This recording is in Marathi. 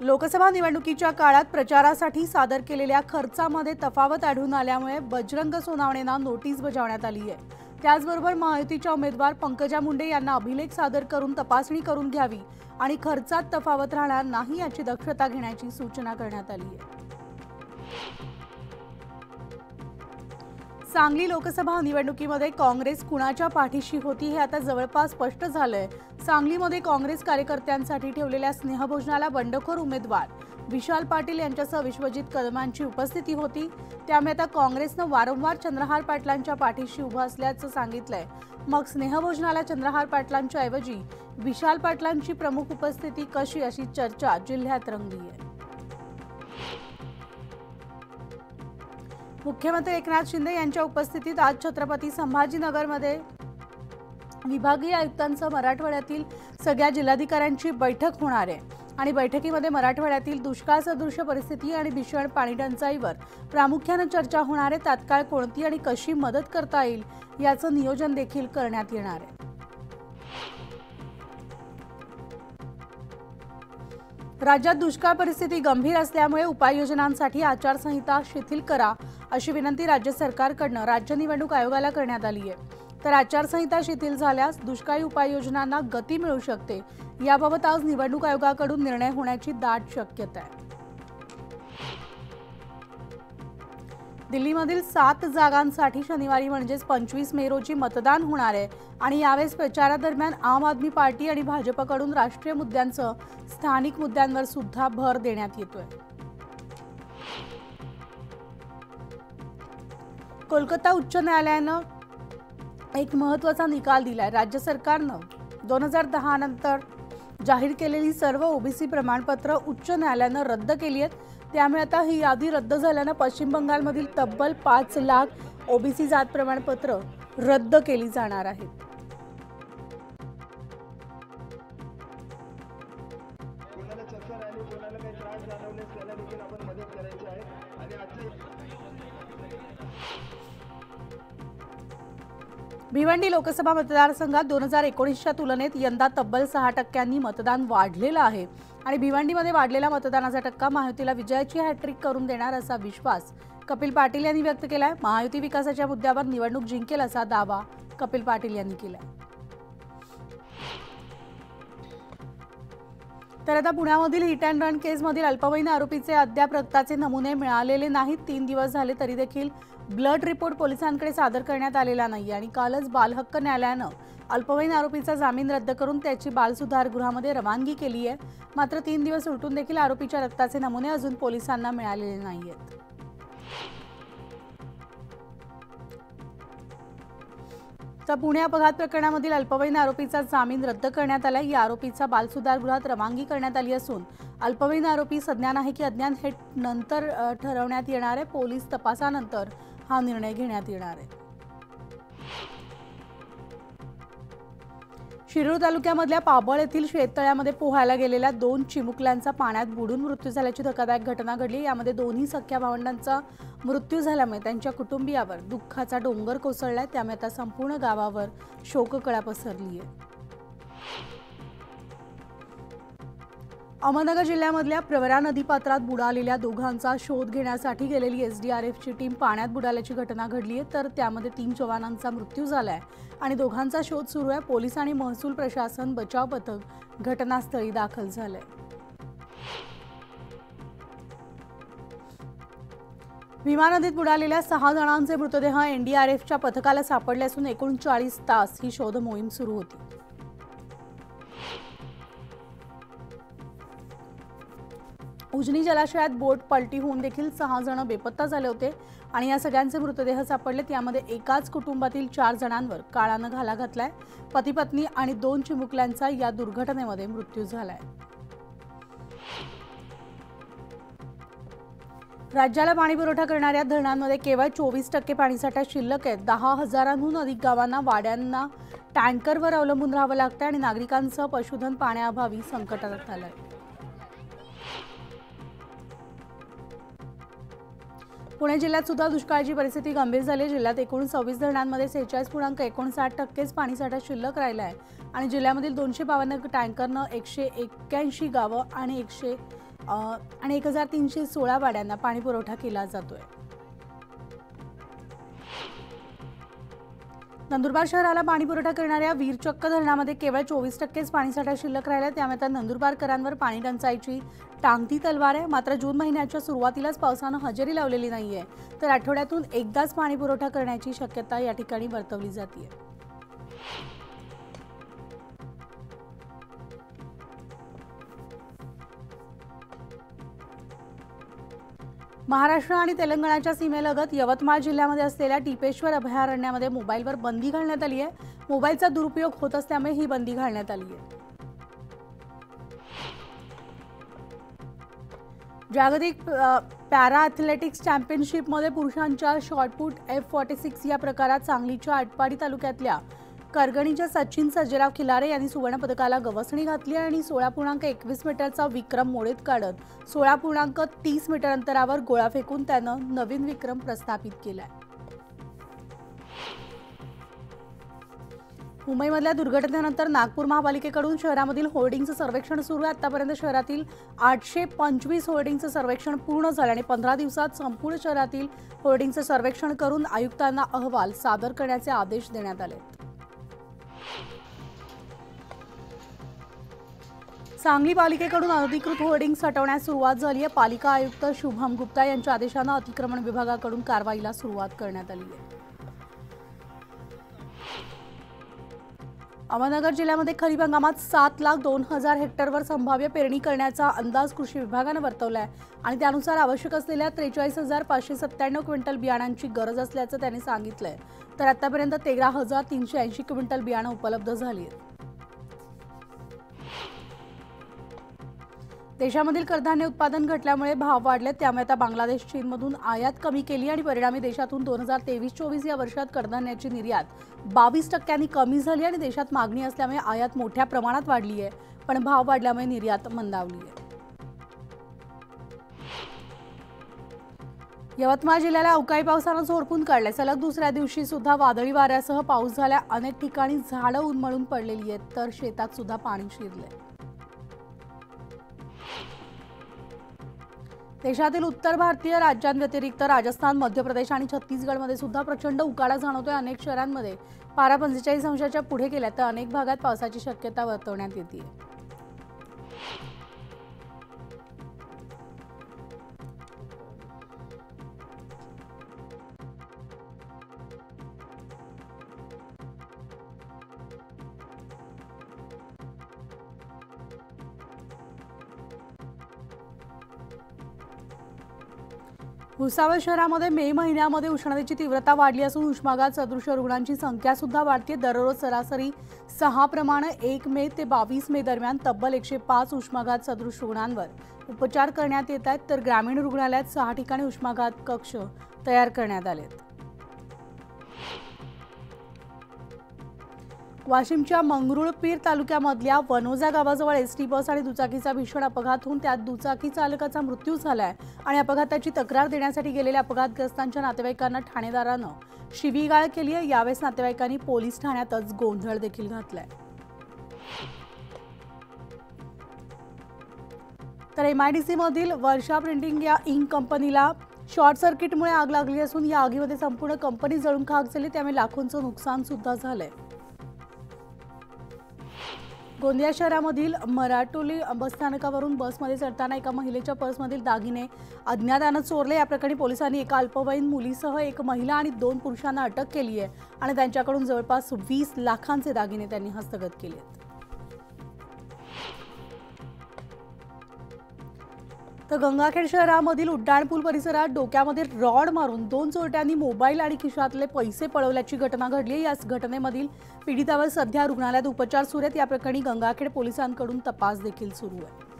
लोकसभा निवडणुकीच्या काळात प्रचारासाठी सादर केलेल्या खर्चामध्ये तफावत आढळून आल्यामुळे बजरंग सोनावणेंना नोटीस बजावण्यात आली आहे. त्याचबरोबर महायुतीच्या उमेदवार पंकजा मुंडे यांना अभिलेख सादर करून तपासणी करून घ्यावी आणि खर्चात तफावत राहणार नाही याची दक्षता घेण्याची सूचना करण्यात आली आहे. सांगली लोकसभा निवडणुकीमध्ये काँग्रेस कुणाच्या पाठीशी होती हे आता जवळपास स्पष्ट झालंय. सांगलीमध्ये काँग्रेस कार्यकर्त्यांसाठी ठेवलेल्या स्नेहभोजनाला बंडखोर उमेदवार. विशाल पाटील यांच्यासह विश्वजित कदमांची उपस्थिती होती. त्यामुळे आता काँग्रेसनं वारंवार चंद्रहार पाटलांच्या पाठीशी उभं असल्याचं सांगितलंय. मग स्नेहभोजनाला चंद्रहार पाटलांच्या ऐवजी विशाल पाटलांची प्रमुख उपस्थिती कशी अशी चर्चा जिल्ह्यात रंगली आहे. मुख्यमंत्री एकनाथ शिंदे यांच्या उपस्थितीत आज छत्रपती संभाजीनगरमध्ये विभागीय आयुक्तांसह मराठवाड्यातील सगळ्या जिल्हाधिकाऱ्यांची बैठक होणार आहे. आणि बैठकीमध्ये मराठवाड्यातील दुष्काळ सदृश्य परिस्थिती आणि भीषण पाणी टंचाईवर प्रामुख्यानं चर्चा होणार आहे. तात्काळ कोणती आणि कशी मदत करता येईल याचं नियोजन देखील करण्यात येणार आहे. राज्यात दुष्काळ परिस्थिती गंभीर असल्यामुळे उपाययोजनांसाठी आचारसंहिता शिथिल करा अशी विनंती राज्य सरकारकडनं राज्य निवडणूक आयोगाला करण्यात आली आहे. तर आचारसंहिता शिथिल झाल्यास दुष्काळी उपाययोजनांना गती मिळू शकते. याबाबत आज निवडणूक आयोगाकडून निर्णय होण्याची दाट शक्यता आहे. दिल्लीमधील सात जागांसाठी शनिवारी म्हणजेच पंचवीस मे रोजी मतदान होणार आहे आणि यावेळेस प्रचारादरम्यान आम आदमी पार्टी आणि भाजपकडून राष्ट्रीय मुद्द्यांचं स्थानिक मुद्द्यांवर सुद्धा भर देण्यात येतोय. कोलकाता उच्च न्यायालयानं एक महत्त्वाचा निकाल दिलाय. राज्य सरकारनं दोन हजार दहा नंतर जाहीर केलेली सर्व ओबीसी प्रमाणपत्र उच्च न्यायालयानं रद्द केली आहेत. त्यामुळे आता ही यादी रद्द झाल्यानं पश्चिम बंगालमधील तब्बल पाच लाख ओबीसी जात प्रमाणपत्र रद्द केली जाणार आहेत भिवंडी लोकसभा मतदारसंघात दोन हजार एकोणीसच्या तुलनेत यंदा तब्बल सहा टक्क्यांनी मतदान वाढलेलं आहे. आणि भिवंडीमध्ये वाढलेला मतदानाचा टक्का महायुतीला विजयाची हॅट्रिक करून देणार असा विश्वास कपिल पाटील यांनी व्यक्त केलाय. महायुती विकासाच्या मुद्द्यावर निवडणूक जिंकेल असा दावा कपिल पाटील यांनी केलाय. तर आता पुण्यामधील हिट अँड रन केसमधील अल्पवयीन आरोपीचे अद्याप रक्ताचे नमुने मिळालेले नाहीत. तीन दिवस झाले तरी देखील ब्लड रिपोर्ट पोलिसांकडे सादर करण्यात आलेला नाही आणि कालच बालहक्क न्यायालयानं अल्पवयीन आरोपीचा जामीन रद्द करून त्याची बालसुधारगृहामध्ये रवानगी केली आहे मात्र तीन दिवस उलटून देखील आरोपीच्या रक्ताचे नमुने अजून पोलिसांना मिळालेले नाही आहेत तर पुणे अपघात प्रकरणामधील अल्पवयीन आरोपीचा जामीन रद्द करण्यात आला या आरोपीचा बालसुधारगृहात रवानगी करण्यात आली असून अल्पवयीन आरोपी सज्ञान आहे की अज्ञान हे नंतर ठरवण्यात येणार आहे. पोलीस तपासानंतर हा निर्णय घेण्यात येणार आहे. शिरूर तालुक्यामधल्या पाबळ येथील शेततळ्यामध्ये पोहायला गेलेल्या दोन चिमुकल्यांचा पाण्यात बुडून मृत्यू झाल्याची धक्कादायक घटना घडली. यामध्ये दोन्ही सख्या भावंडांचा मृत्यू झाल्यामुळे त्यांच्या कुटुंबियावर दुःखाचा डोंगर कोसळलाय. त्यामुळे आता संपूर्ण गावावर शोककळा पसरली आहे अहमदनगर जिल्ह्यामधल्या प्रवरा नदीपात्रात बुडालेल्या दोघांचा शोध घेण्यासाठी गेलेली एसडीआरएफची टीम पाण्यात बुडाल्याची घटना घडली आहे तर त्यामध्ये तीन जवानांचा मृत्यू झालाय. आणि दोघांचा शोध सुरू आहे. पोलीस आणि महसूल प्रशासन बचाव पथक घटनास्थळी दाखल झालंय. भीमा नदीत बुडालेल्या सहा जणांचे मृतदेह एनडीआरएफच्या पथकाला सापडले असून एकूण चाळीस तास ही शोध मोहीम सुरू होती. उजनी जलाशयात बोट पलटी होऊन देखील सहा जण बेपत्ता झाले होते आणि या सगळ्यांचे मृतदेह सापडलेत. यामध्ये एकाच कुटुंबातील चार जणांवर काळानं घाला घातलाय. पती पत्नी आणि दोन चिमुकल्यांचा या दुर्घटनेमध्ये मृत्यू झालाय. राज्याला पाणी पुरवठा करणाऱ्या धरणांमध्ये केवळ चोवीस टक्के पाणीसाठा शिल्लक आहे. दहा हजारांहून अधिक गावांना वाड्यांना टँकरवर अवलंबून राहावं लागतं आणि नागरिकांचं पशुधन पाण्याअभावी संकटात आलंय. पुणे जिल्ह्यात सुद्धा दुष्काळाची परिस्थिती गंभीर झाली आहे. जिल्ह्यात एकूण सव्वीस धरणांमध्ये सेहेचाळीस पूर्णांक एकोणसाठ टक्केच पाणीसाठा शिल्लक राहिला आहे आणि जिल्ह्यामधील दोनशे बावन्न टँकरनं एकशे एक्क्याऐंशी गावं आणि एकशे आणि एक हजार तीनशे सोळा वाड्यांना पाणीपुरवठा केला जातोय नंदुरबार शहराला पाणी पुरवठा करणाऱ्या वीरचक्क धरणामध्ये केवळ चोवीस टक्केच पाणीसाठा शिल्लक राहिला त्यामुळे आता नंदुरबारकरांवर पाणी टंचाईची टांगती तलवार आहे. मात्र जून महिन्याच्या सुरुवातीलाच पावसानं हजेरी लावलेली नाहीये. तर आठवड्यातून एकदाच पाणी पुरवठा करण्याची शक्यता या ठिकाणी वर्तवली जाते महाराष्ट्र आणि तेलंगणाच्या सीमेलगत यवतमाळ जिल्ह्यामध्ये असलेल्या टिपेश्वर अभयारण्यामध्ये मोबाईलवर बंदी घालण्यात आली आहे. मोबाईलचा दुरुपयोग होत असल्यामुळे ही बंदी घालण्यात आली आहे. जागतिक पॅरा ॲथलेटिक्स चॅम्पियनशिपमध्ये पुरुषांच्या शॉर्टपुट एफ फॉर्टी सिक्स या प्रकारात सांगलीच्या आटपाडी तालुक्यातल्या करगणीच्या सचिन सर्जेराव खिलारे यांनी सुवर्णपदकाला गवसणी घातली आणि सोळा पूर्णांक एकवीस मीटरचा विक्रम मोडीत काढत सोळा पूर्णांक तीस मीटर अंतरावर गोळा फेकून त्यानं नवीन विक्रम प्रस्थापित केलाय. मुंबईमधल्या दुर्घटनेनंतर नागपूर महापालिकेकडून शहरामधील होर्डिंगचं सर्वेक्षण सुरू आहे. आतापर्यंत शहरातील आठशे पंचवीस होर्डिंगचं सर्वेक्षण पूर्ण झालं आणि पंधरा दिवसात संपूर्ण शहरातील होर्डिंगचं सर्वेक्षण करून आयुक्तांना अहवाल सादर करण्याचे आदेश देण्यात आले सांगली पालिकेकडून अनधिकृत होर्डिंग्स हटवण्यास सुरुवात झाली आहे. पालिका आयुक्त शुभम गुप्ता यांच्या आदेशानं अतिक्रमण विभागाकडून कारवाईला सुरुवात करण्यात आली आहे. अहमदनगर जिल्ह्यामध्ये खरीप हंगामात सात लाख दोन हजार हेक्टरवर संभाव्य पेरणी करण्याचा अंदाज कृषी विभागानं वर्तवला आहे आणि त्यानुसार आवश्यक असलेल्या त्रेचाळीस हजार पाचशे सत्त्याण्णव क्विंटल बियाणांची गरज असल्याचं त्यांनी सांगितलंय. तर आतापर्यंत तेरा हजार तीनशे ऐंशी क्विंटल बियाणं उपलब्ध झाली आहेत. देशामधील कडधान्य उत्पादन घटल्यामुळे भाव वाढले त्यामुळे आता बांगलादेश चीनमधून आयात कमी केली आणि परिणामी देशातून दोन हजार तेवीस चोवीस या वर्षात कडधान्याची निर्यात बावीस टक्क्यांनी कमी झाली आणि देशात मागणी असल्यामुळे आयात मोठ्या प्रमाणात वाढली आहे पण भाव वाढल्यामुळे निर्यात मंदावली आहे यवतमाळ जिल्ह्याला अवकाळी पावसानं झोडपून काढले सलग दुसऱ्या दिवशी सुद्धा वादळी वाऱ्यासह पाऊस झाल्या. अनेक ठिकाणी झाडं उन्मळून पडलेली आहेत तर शेतात सुद्धा पाणी शिरले देशातील उत्तर भारतीय राज्यांव्यतिरिक्त राजस्थान मध्य प्रदेश आणि छत्तीसगडमध्ये सुद्धा प्रचंड उकाडा जाणवतोय अनेक शहरांमध्ये. पारा पंचेचाळीस अंशाच्या पुढे गेल्या तर अनेक भागात पावसाची शक्यता वर्तवण्यात येते भुसावळ शहरामध्ये मे महिन्यामध्ये उष्णतेची तीव्रता वाढली असून उष्माघात सदृश रुग्णांची संख्या सुद्धा वाढते. दररोज सरासरी सहा प्रमाणे एक मे ते बावीस मे दरम्यान तब्बल एकशे पाच उष्माघात सदृश रुग्णांवर उपचार करण्यात येत आहेत. तर ग्रामीण रुग्णालयात सहा ठिकाणी उष्माघात कक्ष तयार करण्यात आले आहेत वाशिमच्या मंगरुळपीर तालुक्यामधल्या वनोजा गावाजवळ एस टी बस आणि दुचाकीचा भीषण अपघात होऊन त्यात दुचाकी चालकाचा मृत्यू झालाय आणि अपघाताची तक्रार देण्यासाठी गेलेल्या अपघातग्रस्तांच्या नातेवाईकांना ठाणेदारानं शिवीगाळ केली आहे. यावेळेस नातेवाईकांनी पोलीस ठाण्यातच गोंधळ देखील घातलाय. तर एमआयडीसी मधील वर्षा प्रिंटिंग या इंक कंपनीला शॉर्ट सर्किटमुळे आग लागली असून या आगीमध्ये संपूर्ण कंपनी जळून खाक झाली. त्यामुळे लाखोंचं नुकसान सुद्धा झालंय. गोंदिया शहरामधील मराठोली बसस्थानकावरून बसमध्ये चढताना एका महिलेच्या पर्समधील दागिने अज्ञातानं चोरले. या प्रकरणी पोलिसांनी एका अल्पवयीन मुलीसह एक महिला आणि दोन पुरुषांना अटक केली आहे आणि त्यांच्याकडून जवळपास वीस लाखांचे दागिने त्यांनी हस्तगत केले आहेत तर गंगाखेड शहरामधील उड्डाणपूल परिसरात डोक्यामध्ये रॉड मारून दोन चोरट्यांनी मोबाईल आणि खिशातले पैसे पळवल्याची घटना घडली आहे. याच घटनेमधील पीडितावर सध्या रुग्णालयात उपचार सुरू आहेत या प्रकरणी गंगाखेड पोलिसांकडून तपास देखील सुरू आहे